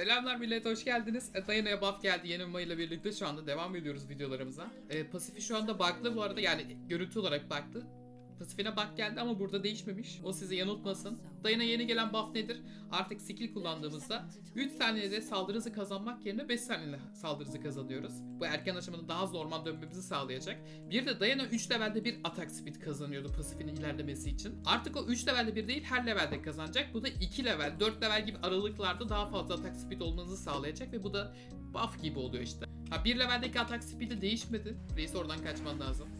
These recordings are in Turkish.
Selamlar millet hoş geldiniz. Dayana'ya buff geldi yeni Uma ile birlikte şu anda devam ediyoruz videolarımıza. E, Pasifi şu anda bug'lı bu arada yani görüntü olarak bug'lı. Pasifine bug geldi ama burada değişmemiş. O sizi yanıltmasın. Dayana yeni gelen buff nedir? Artık skill kullandığımızda 3 saniyede saldırı hızı kazanmak yerine 5 saniyede saldırı hızı kazanıyoruz. Bu erken aşamada daha hızlı orman dönmemizi sağlayacak. Bir de Dayana 3 levelde bir atak speed kazanıyordu pasifinin ilerlemesi için. Artık o 3 levelde bir değil her levelde kazanacak. Bu da 2 level, 4 level gibi aralıklarda daha fazla atak speed olmanızı sağlayacak ve bu da buff gibi oluyor işte. Ha 1 leveldeki atak speed'i değişmedi. Reis oradan kaçman lazım.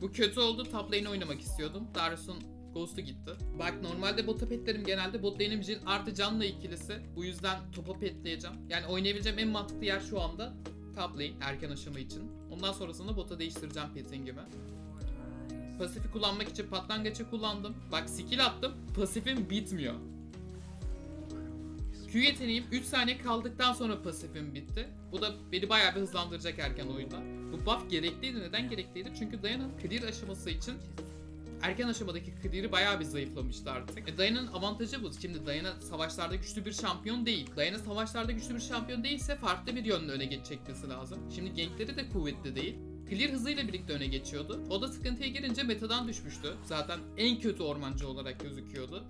Bu kötü oldu. Top lane oynamak istiyordum. Darius'un Ghost'u gitti. Bak normalde bota petlerim genelde bot lane'im Jhin artı canla ikilisi. Bu yüzden topa petleyeceğim. Yani oynayabileceğim en mantıklı yer şu anda top lane erken aşama için. Ondan sonrasında bota değiştireceğim pettingimi. Pasifi kullanmak için patlangaçı kullandım. Bak skill attım. Pasifim bitmiyor. Q yeteneğim 3 saniye kaldıktan sonra pasifim bitti. Bu da beni bayağı bir hızlandıracak erken oyunda. Bu buff gerekliydi. Neden gerekliydi? Çünkü Diana'nın clear aşaması için erken aşamadaki clear'i bayağı bir zayıflamıştı artık. E Diana'nın avantajı bu. Şimdi Diana savaşlarda güçlü bir şampiyon değil. Diana savaşlarda güçlü bir şampiyon değilse farklı bir yönde öne geçecekmesi lazım. Şimdi gankleri de kuvvetli değil. Clear hızıyla birlikte öne geçiyordu. O da sıkıntıya girince metadan düşmüştü. Zaten en kötü ormancı olarak gözüküyordu.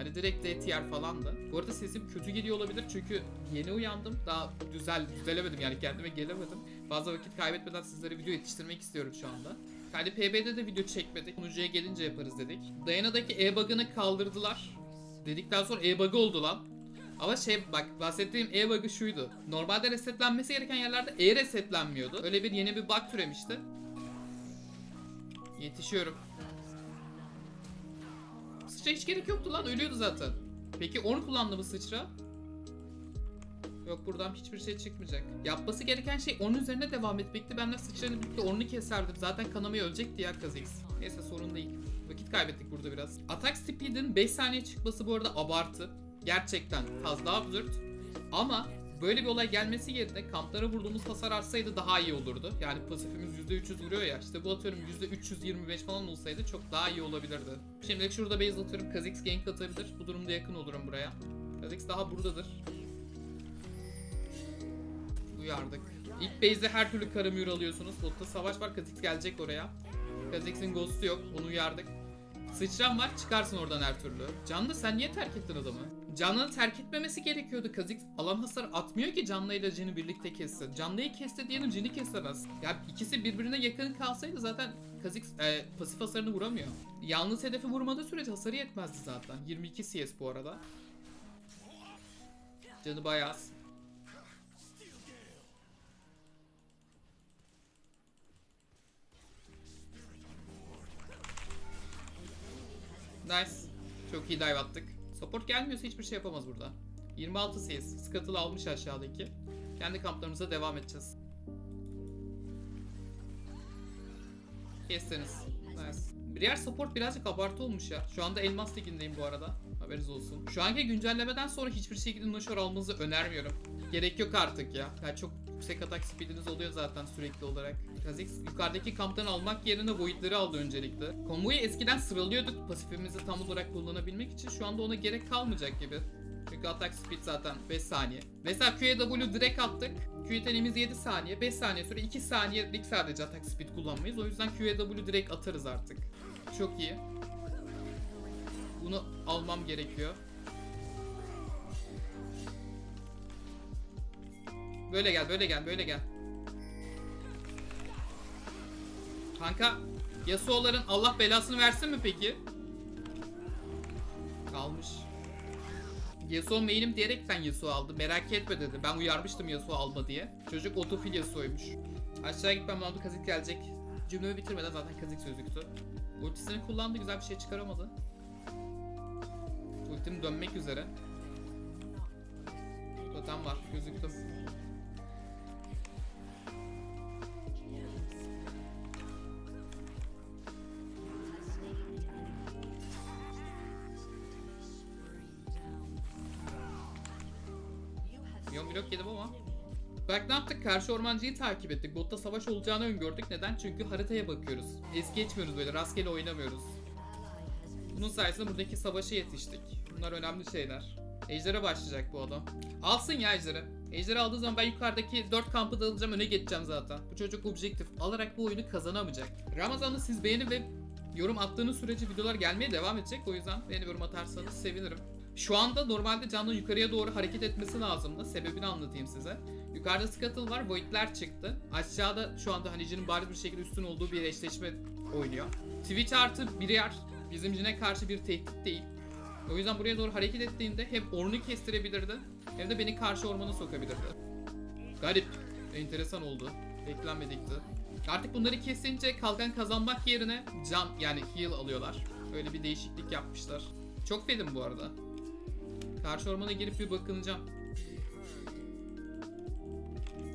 Hani direkt DTR falandı. Bu arada sesim kötü geliyor olabilir çünkü yeni uyandım. Daha güzel düzelemedim yani kendime gelemedim. Fazla vakit kaybetmeden sizlere video yetiştirmek istiyorum şu anda. Hani PB'de de video çekmedik. Sunucuya gelince yaparız dedik. Dayana'daki E-Bug'ını kaldırdılar. Dedikten sonra E-Bug oldu lan. Ama şey bak bahsettiğim E-Bug'ı şuydu. Normalde resetlenmesi gereken yerlerde E resetlenmiyordu. Öyle bir yeni bir bug türemişti. Yetişiyorum. Sıçra hiç gerek yoktu lan ölüyordu zaten. Peki onu kullandı mı sıçra? Yok buradan hiçbir şey çıkmayacak. Yapması gereken şey onun üzerine devam etmekti. Ben de sıçranın birlikte onu keserdim. Zaten kanamaya ölecekti ya Kha'Zix. Neyse sorun değil. Vakit kaybettik burada biraz. Atak speed'in 5 saniye çıkması bu arada abartı. Gerçekten fazla absürt. Ama böyle bir olay gelmesi yerine kamplara vurduğumuz hasar artsaydı daha iyi olurdu. Yani pasifimiz %300 vuruyor ya. İşte bu atıyorum %325 falan olsaydı çok daha iyi olabilirdi. Şimdilik şurada base atıyorum. Kha'Zix gank atabilir. Bu durumda yakın olurum buraya. Kha'Zix daha buradadır. Uyardık. İlk base'de her türlü karamür alıyorsunuz. Botta savaş var. Kha'Zix gelecek oraya. Kha'Zix'in ghost'u yok. Onu uyardık. Sıçran var çıkarsın oradan her türlü. Canlı sen niye terk ettin adamı? Canlı'nı terk etmemesi gerekiyordu Kha'Zix. Alan hasar atmıyor ki Canlı ile Jin'i birlikte kessin. Canlı'yı kesti diyelim Jin'i kesemez. Ya ikisi birbirine yakın kalsaydı zaten Kha'Zix e, pasif hasarını vuramıyor. Yalnız hedefi vurmadığı sürece hasarı yetmezdi zaten. 22 CS bu arada. Canı bayağı az. Nice. Çok iyi dive attık. Support gelmiyorsa hiçbir şey yapamaz burada. 26 CS. Scuttle almış aşağıdaki. Kendi kamplarımıza devam edeceğiz. Kestiniz. Nice. Birer support birazcık abartı olmuş ya. Şu anda Elmas Ligi'ndeyim bu arada. Haberiniz olsun. Şu anki güncellemeden sonra hiçbir şekilde Nashor almanızı önermiyorum. Gerek yok artık ya. Yani çok yüksek atak speediniz oluyor zaten sürekli olarak. Kha'Zix yukarıdaki kamptan almak yerine Void'leri aldı öncelikle. Konvoyu eskiden sıralıyorduk pasifimizi tam olarak kullanabilmek için. Şu anda ona gerek kalmayacak gibi. Çünkü atak speed zaten 5 saniye. Mesela Q'ye W direkt attık. Q yeteneğimiz 7 saniye. 5 saniye sonra 2 saniyelik sadece atak speed kullanmayız. O yüzden Q'ye W direkt atarız artık. Çok iyi. Bunu almam gerekiyor. Böyle gel, böyle gel, böyle gel. Kanka, Yasuo'ların Allah belasını versin mi peki? Kalmış. Yasuo main'im diyerekten Yasuo aldı. Merak etme dedi. Ben uyarmıştım Yasuo alma diye. Çocuk otofil Yasuo'ymuş. Aşağı gitmem lazım. Kazik gelecek. Cümlemi bitirmeden zaten Kazik sözüktü. Ultisini kullandı. Güzel bir şey çıkaramadı. Ultim dönmek üzere. Totem var. Gözüktüm. Blok yedim ama. Bak ne yaptık? Karşı ormancıyı takip ettik. Botta savaş olacağını öngördük. Neden? Çünkü haritaya bakıyoruz. Es geçmiyoruz böyle. Rastgele oynamıyoruz. Bunun sayesinde buradaki savaşa yetiştik. Bunlar önemli şeyler. Ejder'e başlayacak bu adam. Alsın ya Ejder'i. Ejder'i aldığı zaman ben yukarıdaki 4 kampı da alacağım öne geçeceğim zaten. Bu çocuk objektif alarak bu oyunu kazanamayacak. Ramazan'da siz beğeni ve yorum attığınız sürece videolar gelmeye devam edecek. O yüzden beğeni yorum atarsanız sevinirim. Şu anda normalde canlı yukarıya doğru hareket etmesi lazımdı. Sebebini anlatayım size. Yukarıda Scuttle var, Void'ler çıktı. Aşağıda şu anda hani Jin'in bariz bir şekilde üstün olduğu bir eşleşme oynuyor. Twitch artı bir yer bizim Jin'e karşı bir tehdit değil. O yüzden buraya doğru hareket ettiğinde hem orunu kestirebilirdi hem de beni karşı ormana sokabilirdi. Garip, enteresan oldu. Beklenmedikti. Artık bunları kesince kalkan kazanmak yerine can yani heal alıyorlar. Öyle bir değişiklik yapmışlar. Çok fedim bu arada. Karşı ormana girip bir bakınacağım.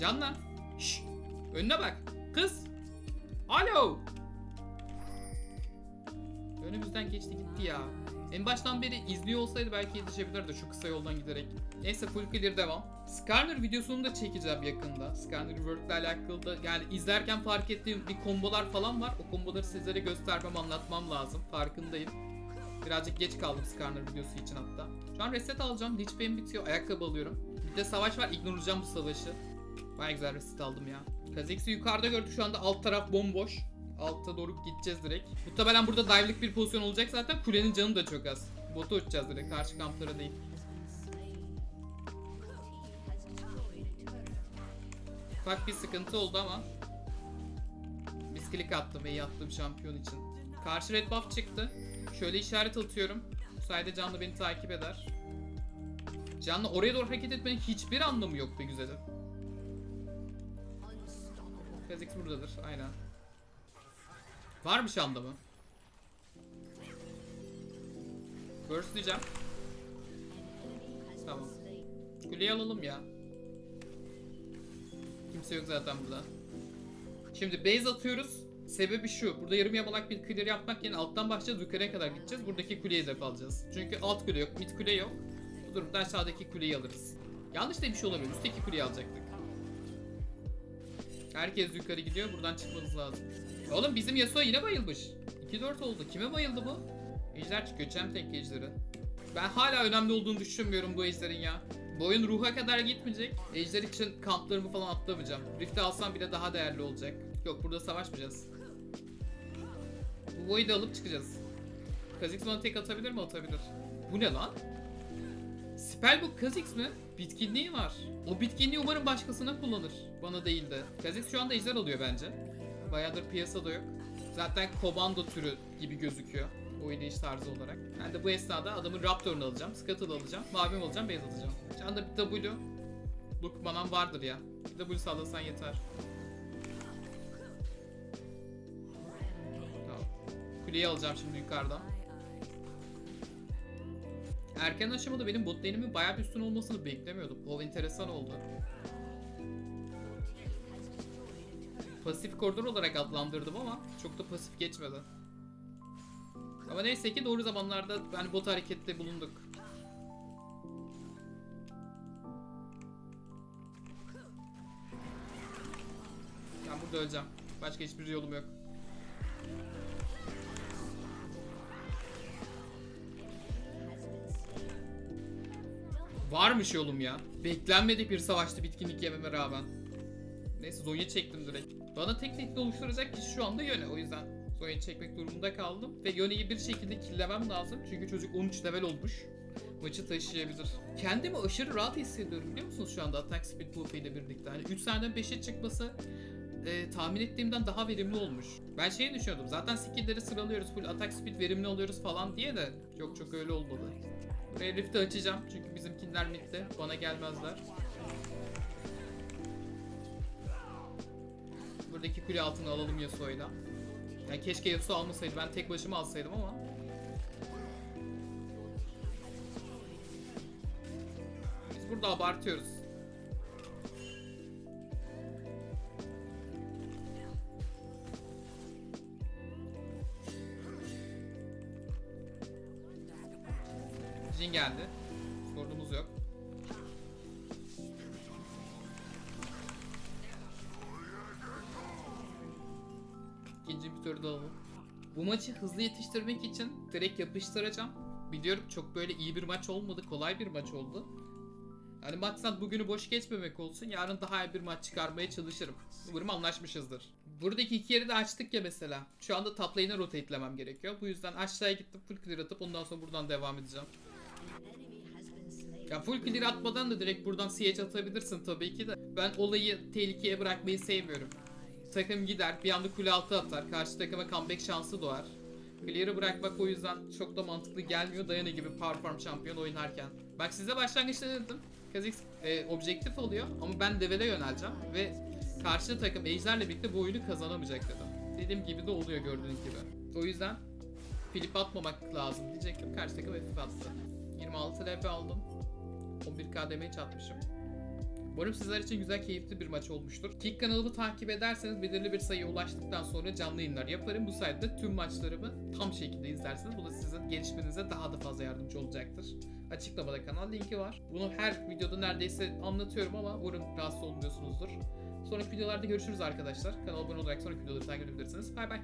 Canla. Şşş. Önüne bak. Kız. Alo. Önümüzden geçti gitti ya. En baştan beri izliyor olsaydı belki yetişebilirdi şu kısa yoldan giderek. Neyse full clear devam. Skarner videosunu da çekeceğim yakında. Skarner World ile alakalı da yani izlerken fark ettiğim bir kombolar falan var. O komboları sizlere göstermem anlatmam lazım. Farkındayım. Birazcık geç kaldım Skarner videosu için hatta. Şu reset alacağım. Bane bitiyor. Ayakkabı alıyorum. Bir de savaş var. Ignorlayacağım bu savaşı. Baya güzel reset aldım ya. Kha'Zix'i yukarıda gördük. Şu anda alt taraf bomboş. Altta doğru gideceğiz direkt. Muhtemelen burada dive'lik bir pozisyon olacak zaten. Kulenin canı da çok az. Bota uçacağız direkt. Karşı kamplara değil. Ufak bir sıkıntı oldu ama biz klik attım ve iyi attım şampiyon için. Karşı red buff çıktı. Şöyle işaret atıyorum. Sayede Canlı beni takip eder. Canlı oraya doğru hareket etmenin hiçbir anlamı yok be güzelim. Kha'Zix buradadır aynen. Varmış anlamı. Burst diyeceğim. Tamam. Kuleyi alalım ya. Kimse yok zaten burada. Şimdi base atıyoruz. Sebebi şu. Burada yarım yamalak bir clear yapmak yerine alttan başlayacağız. Yukarıya kadar gideceğiz. Buradaki kuleyi hedef alacağız. Çünkü alt kule yok. Mid kule yok. Bu durumda aşağıdaki kuleyi alırız. Yanlış da bir şey olabilir. Üstteki kuleyi alacaktık. Herkes yukarı gidiyor. Buradan çıkmanız lazım. Oğlum bizim Yasuo yine bayılmış. 2-4 oldu. Kime bayıldı bu? Ejder çıkıyor. Çem tek ejderi. Ben hala önemli olduğunu düşünmüyorum bu ejderin ya. Bu oyun ruha kadar gitmeyecek. Ejder için kamplarımı falan atlamayacağım. Rift'i alsam bile daha değerli olacak. Yok burada savaşmayacağız. Bu Void'i alıp çıkacağız. Kha'Zix bana tek atabilir mi? Atabilir. Bu ne lan? Spellbook Kha'Zix mi? Bitkinliği var. O bitkinliği umarım başkasına kullanır. Bana değil de. Kha'Zix şu anda ejder alıyor bence. Bayağıdır piyasada yok. Zaten komando türü gibi gözüküyor. Oynayış tarzı olarak. Ben de bu esnada adamın Raptor'unu alacağım. Scuttle alacağım. Mavim alacağım. Beyaz alacağım. Şu anda bir W. Look manam vardır ya. Bir W sallasan yeter. Kuleyi alacağım şimdi yukarıdan. Erken aşamada benim bot lane'imin bayağı bir üstün olmasını beklemiyordum. O enteresan oldu. Pasif koridor olarak adlandırdım ama çok da pasif geçmedi. Ama neyse ki doğru zamanlarda yani bot harekette bulunduk. Ben burada öleceğim. Başka hiçbir yolum yok. Varmış yolum ya. Beklenmedik bir savaştı bitkinlik yememe rağmen. Neyse Zonya çektim direkt. Bana tek tehdit oluşturacak kişi şu anda Yone. O yüzden Zonya çekmek durumunda kaldım. Ve Yone'yi bir şekilde killemem lazım. Çünkü çocuk 13 level olmuş. Maçı taşıyabilir. Kendimi aşırı rahat hissediyorum biliyor musunuz şu anda Attack Speed buff ile birlikte. Hani 3 saniyeden 5'e çıkması e, tahmin ettiğimden daha verimli olmuş. Ben şeyi düşünüyordum. Zaten skill'leri sıralıyoruz. Full attack speed verimli oluyoruz falan diye de çok çok öyle olmadı. Buraya rift'i açacağım. Çünkü bizimkiler midde. Bana gelmezler. Buradaki kule altını alalım Yasuo'yla. Yani keşke Yasuo almasaydı. Ben tek başıma alsaydım ama. Biz burada abartıyoruz. Jin geldi. Sorunumuz yok. İkinci bir turda alalım. Bu maçı hızlı yetiştirmek için direkt yapıştıracağım. Biliyorum çok böyle iyi bir maç olmadı. Kolay bir maç oldu. Hani maksat bugünü boş geçmemek olsun. Yarın daha iyi bir maç çıkarmaya çalışırım. Umarım anlaşmışızdır. Buradaki iki yeri de açtık ya mesela. Şu anda top lane'e rotate'lemem gerekiyor. Bu yüzden aşağıya gittim full clear atıp ondan sonra buradan devam edeceğim. Ya full clear atmadan da direkt buradan siege atabilirsin tabii ki de. Ben olayı tehlikeye bırakmayı sevmiyorum. Takım gider bir anda kule altı atar. Karşı takıma comeback şansı doğar. Clear'ı bırakmak o yüzden çok da mantıklı gelmiyor. Dayana gibi Power Farm şampiyon oynarken. Bak size başlangıçta dedim. Kha'Zix e, objektif oluyor ama ben devele yöneleceğim ve karşı takım Ejder'le birlikte bu oyunu kazanamayacak dedim. Dediğim gibi de oluyor gördüğünüz gibi. O yüzden flip atmamak lazım diyecektim. Karşı takım FF attı. 26 LP aldım. 11k damage atmışım. Umarım sizler için güzel, keyifli bir maç olmuştur. Kick kanalımı takip ederseniz belirli bir sayıya ulaştıktan sonra canlı yayınlar yaparım. Bu sayede tüm maçlarımı tam şekilde izlersiniz. Bu da sizin gelişmenize daha da fazla yardımcı olacaktır. Açıklamada kanal linki var. Bunu her videoda neredeyse anlatıyorum ama umarım rahatsız olmuyorsunuzdur. Sonraki videolarda görüşürüz arkadaşlar. Kanala abone olarak sonraki videoları takip edebilirsiniz. Bay bay.